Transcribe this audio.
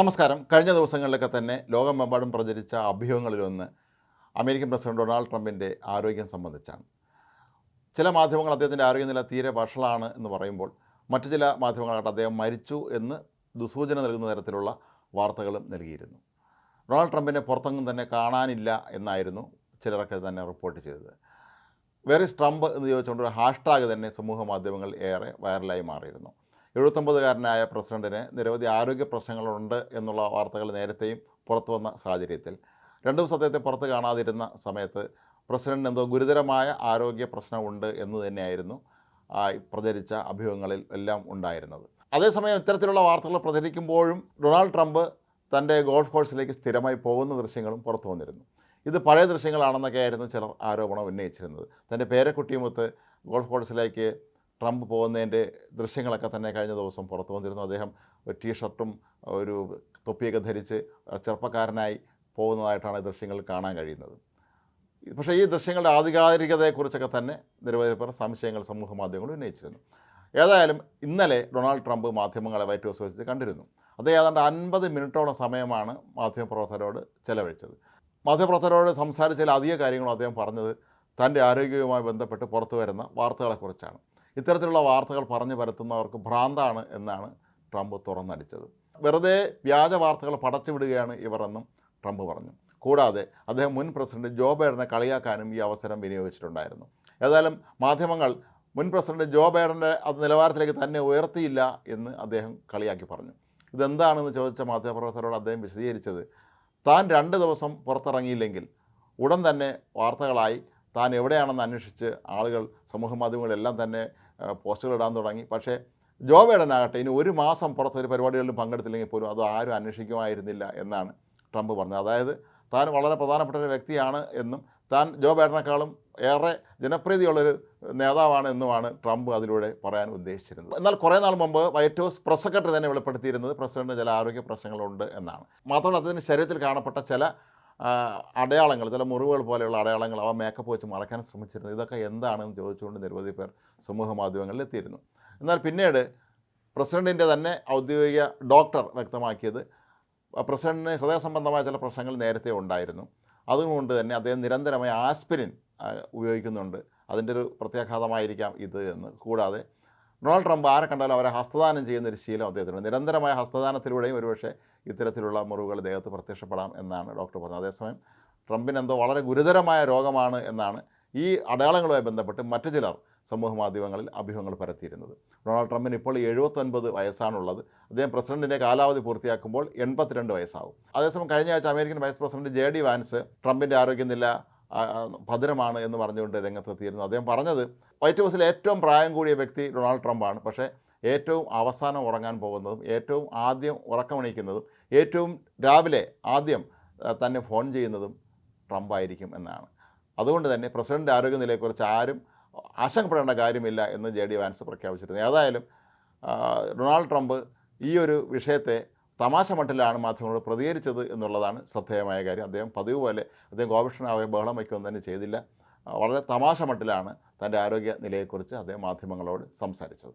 നമസ്കാരം. കഴിഞ്ഞ ദിവസങ്ങളിലൊക്കെ തന്നെ ലോകമെമ്പാടും പ്രചരിച്ച അഭ്യൂഹങ്ങളിലൊന്ന് അമേരിക്കൻ പ്രസിഡന്റ് ഡൊണാൾഡ് ട്രംപിന്റെ ആരോഗ്യം സംബന്ധിച്ചാണ്. ചില മാധ്യമങ്ങൾ അദ്ദേഹത്തിന്റെ ആരോഗ്യനില തീരെ വഷളാണ് എന്ന് പറയുമ്പോൾ മറ്റു ചില മാധ്യമങ്ങളായിട്ട് അദ്ദേഹം മരിച്ചു എന്ന് ദുസൂചന നൽകുന്ന തരത്തിലുള്ള വാർത്തകളും നൽകിയിരുന്നു. ഡൊണാൾഡ് ട്രംപിനെ പുറത്തെങ്ങും തന്നെ കാണാനില്ല എന്നായിരുന്നു ചിലരൊക്കെ തന്നെ റിപ്പോർട്ട് ചെയ്തത്. വെറിസ് ട്രംപ് എന്ന് ചോദിച്ചുകൊണ്ട് ഒരു ഹാഷ്ടാഗ് തന്നെ സമൂഹ മാധ്യമങ്ങൾ ഏറെ വൈറലായി മാറിയിരുന്നു. എഴുപത്തൊമ്പതുകാരനായ പ്രസിഡന്റിന് നിരവധി ആരോഗ്യ പ്രശ്നങ്ങളുണ്ട് എന്നുള്ള വാർത്തകൾ നേരത്തെയും പുറത്തു വന്ന സാഹചര്യത്തിൽ. രണ്ടു സത്യത്തെ പുറത്ത് കാണാതിരുന്ന സമയത്ത് പ്രസിഡന്റിന് എന്തോ ഗുരുതരമായ ആരോഗ്യ പ്രശ്നമുണ്ട് എന്ന് തന്നെയായിരുന്നു പ്രചരിച്ച അഭ്യൂഹങ്ങളിൽ എല്ലാം ഉണ്ടായിരുന്നത്. അതേസമയം ഇത്തരത്തിലുള്ള വാർത്തകൾ പ്രചരിക്കുമ്പോഴും ഡൊണാൾഡ് ട്രംപ് തന്റെ ഗോൾഫ് കോഴ്സിലേക്ക് സ്ഥിരമായി പോകുന്ന ദൃശ്യങ്ങളും പുറത്തു വന്നിരുന്നു. ഇത് പഴയ ദൃശ്യങ്ങളാണെന്നൊക്കെ ആയിരുന്നു ചിലർ ആരോപണം ഉന്നയിച്ചിരുന്നത്. തന്റെ പേരക്കുട്ടിയുമൊത്ത് ഗോൾഫ് കോഴ്സിലേക്ക് ട്രംപ് പോകുന്നതിന്റെ ദൃശ്യങ്ങളൊക്കെ തന്നെ കഴിഞ്ഞ ദിവസം പുറത്തു വന്നിരുന്നു. അദ്ദേഹം ഒരു ടീഷർട്ടും ഒരു തൊപ്പിയൊക്കെ ധരിച്ച് ചെറുപ്പക്കാരനായി പോകുന്നതായിട്ടാണ് ദൃശ്യങ്ങൾ കാണാൻ കഴിയുന്നത്. പക്ഷേ ഈ ദൃശ്യങ്ങളുടെ ആധികാരികതയെക്കുറിച്ചൊക്കെ തന്നെ നിരവധി പേർ സംശയങ്ങൾ സമൂഹ മാധ്യമങ്ങൾ ഉന്നയിച്ചിരുന്നു. ഏതായാലും ഇന്നലെ ഡൊണാൾഡ് ട്രംപ് മാധ്യമങ്ങളെ വൈറ്റ് ഹൗസ് വെച്ച് കണ്ടിരുന്നു. അദ്ദേഹം ഏതാണ്ട് അൻപത് മിനിറ്റോളം സമയമാണ് മാധ്യമപ്രവർത്തകരോട് ചെലവഴിച്ചത്. മാധ്യമപ്രവർത്തകരോട് സംസാരിച്ചതിൽ അധിക കാര്യങ്ങളും അദ്ദേഹം പറഞ്ഞത് തന്റെ ആരോഗ്യവുമായി ബന്ധപ്പെട്ട് പുറത്തു വരുന്ന വാർത്തകളെക്കുറിച്ചാണ്. ഇത്തരത്തിലുള്ള വാർത്തകൾ പറഞ്ഞു പരത്തുന്നവർക്ക് ഭ്രാന്താണ് എന്നാണ് ട്രംപ് തുറന്നടിച്ചത്. വെറുതെ വ്യാജ വാർത്തകൾ പടച്ചുവിടുകയാണ് ഇവരെന്നും ട്രംപ് പറഞ്ഞു. കൂടാതെ അദ്ദേഹം മുൻ പ്രസിഡന്റ് ജോ ബൈഡനെ കളിയാക്കാനും ഈ അവസരം വിനിയോഗിച്ചിട്ടുണ്ടായിരുന്നു. ഏതായാലും മാധ്യമങ്ങൾ മുൻ പ്രസിഡന്റ് ജോ ബൈഡന്റെ അത് നിലവാരത്തിലേക്ക് തന്നെ ഉയർത്തിയില്ല എന്ന് അദ്ദേഹം കളിയാക്കി പറഞ്ഞു. ഇതെന്താണെന്ന് ചോദിച്ച മാധ്യമപ്രവർത്തകരോട് അദ്ദേഹം വിശദീകരിച്ചത് താൻ രണ്ട് ദിവസം പുറത്തിറങ്ങിയില്ലെങ്കിൽ ഉടൻ തന്നെ വാർത്തകളായി താൻ എവിടെയാണെന്ന് അന്വേഷിച്ച് ആളുകൾ സമൂഹ മാധ്യമങ്ങളെല്ലാം തന്നെ പോസ്റ്റുകൾ ഇടാൻ തുടങ്ങി. പക്ഷേ ജോ ബൈഡനാകട്ടെ ഇനി ഒരു മാസം പുറത്ത് ഒരു പരിപാടികളിലും പങ്കെടുത്തില്ലെങ്കിൽ പോലും അത് ആരും അന്വേഷിക്കുമായിരുന്നില്ല എന്നാണ് ട്രംപ് പറഞ്ഞത്. അതായത് താൻ വളരെ പ്രധാനപ്പെട്ട ഒരു വ്യക്തിയാണ് എന്നും താൻ ജോ ബൈഡനേക്കാളും ഏറെ ജനപ്രീതിയുള്ളൊരു നേതാവാണ് എന്നുമാണ് ട്രംപ് അതിലൂടെ പറയാൻ ഉദ്ദേശിച്ചിരുന്നത്. എന്നാൽ കുറേ നാൾ മുമ്പ് വൈറ്റ് ഹൗസ് പ്രസ് സെക്രട്ടറി തന്നെ വെളിപ്പെടുത്തിയിരുന്നത് പ്രസിഡന്റിന് ചില ആരോഗ്യ പ്രശ്നങ്ങളുണ്ട് എന്നാണ്. മാത്രമല്ല അദ്ദേഹത്തിന് ശരീരത്തിൽ കാണപ്പെട്ട ചില അടയാളങ്ങൾ ചില മുറിവുകൾ പോലെയുള്ള അടയാളങ്ങൾ അവ മേക്കപ്പ് വെച്ച് മറക്കാൻ ശ്രമിച്ചിരുന്നു ഇതൊക്കെ എന്താണെന്ന് ചോദിച്ചുകൊണ്ട് നിരവധി പേർ സമൂഹ മാധ്യമങ്ങളിൽ എത്തിയിരുന്നു. എന്നാൽ പിന്നീട് പ്രസിഡന്റിന്റെ തന്നെ ഔദ്യോഗിക ഡോക്ടർ വ്യക്തമാക്കിയത് പ്രസിഡന്റിന് ഹൃദയ സംബന്ധമായ ചില പ്രശ്നങ്ങൾ നേരത്തെ ഉണ്ടായിരുന്നു. അതുകൊണ്ട് തന്നെ അദ്ദേഹം നിരന്തരമായി ആസ്പിരിൻ ഉപയോഗിക്കുന്നുണ്ട്. അതിന്റെ ഒരു പ്രത്യാഘാതമായിരിക്കാം ഇത് എന്ന്. കൂടാതെ ഡൊണാൾഡ് ട്രംപ് ആരെ കണ്ടാലും അവരെ ഹസ്തദാനം ചെയ്യുന്ന ഒരു ശീലം അദ്ദേഹത്തിനുണ്ട്. നിരന്തരമായ ഹസ്തദാനത്തിലൂടെയും ഒരുപക്ഷെ ഇത്തരത്തിലുള്ള മുറിവുകൾ ദേഹത്ത് പ്രത്യക്ഷപ്പെടാം എന്നാണ് ഡോക്ടർ പറഞ്ഞത്. അതേസമയം ട്രംപിന് എന്തോ വളരെ ഗുരുതരമായ രോഗമാണ് എന്നാണ് ഈ അടയാളങ്ങളുമായി ബന്ധപ്പെട്ട് മറ്റു ചിലർ സമൂഹ മാധ്യമങ്ങളിൽ അഭ്യൂഹങ്ങൾ പരത്തിയിരുന്നത്. ഡൊണാൾഡ് ട്രംപിന് ഇപ്പോൾ എഴുപത്തൊൻപത് വയസ്സാണുള്ളത്. അദ്ദേഹം പ്രസിഡന്റിന്റെ കാലാവധി പൂർത്തിയാക്കുമ്പോൾ എൺപത്തിരണ്ട് വയസ്സാവും. അതേസമയം കഴിഞ്ഞ ആഴ്ച American vice president J D Vance ട്രംപിന്റെ ആരോഗ്യനില ഭദ്രമാണ് എന്ന് പറഞ്ഞുകൊണ്ട് രംഗത്തെത്തിയിരുന്നു. അദ്ദേഹം പറഞ്ഞത് വൈറ്റ് ഹൗസിൽ ഏറ്റവും പ്രായം കൂടിയ വ്യക്തി ഡൊണാൾഡ് ട്രംപാണ്. പക്ഷേ ഏറ്റവും അവസാനം ഉറങ്ങാൻ പോകുന്നതും ഏറ്റവും ആദ്യം ഉറക്കമണിക്കുന്നതും ഏറ്റവും രാവിലെ ആദ്യം തന്നെ ഫോൺ ചെയ്യുന്നതും ട്രംപായിരിക്കും എന്നാണ്. അതുകൊണ്ട് തന്നെ പ്രസിഡന്റ് ആരോഗ്യനിലയെക്കുറിച്ച് ആരും ആശങ്കപ്പെടേണ്ട കാര്യമില്ല എന്ന് ജെ ഡി വാൻസ് പ്രഖ്യാപിച്ചിരുന്നു. ഏതായാലും ഡൊണാൾഡ് ട്രംപ് ഈ ഒരു വിഷയത്തെ തമാശ മട്ടിലാണ് മാധ്യമങ്ങളോട് പ്രതികരിച്ചത് എന്നുള്ളതാണ് ശ്രദ്ധേയമായ കാര്യം. അദ്ദേഹം പതിവ് പോലെ അദ്ദേഹം ഗോപക്ഷണാവുക ബഹളം വയ്ക്കുകയൊന്നും തന്നെ ചെയ്തില്ല. വളരെ തമാശ മട്ടിലാണ് തന്റെ ആരോഗ്യ നിലയെക്കുറിച്ച് അദ്ദേഹം മാധ്യമങ്ങളോട് സംസാരിച്ചത്.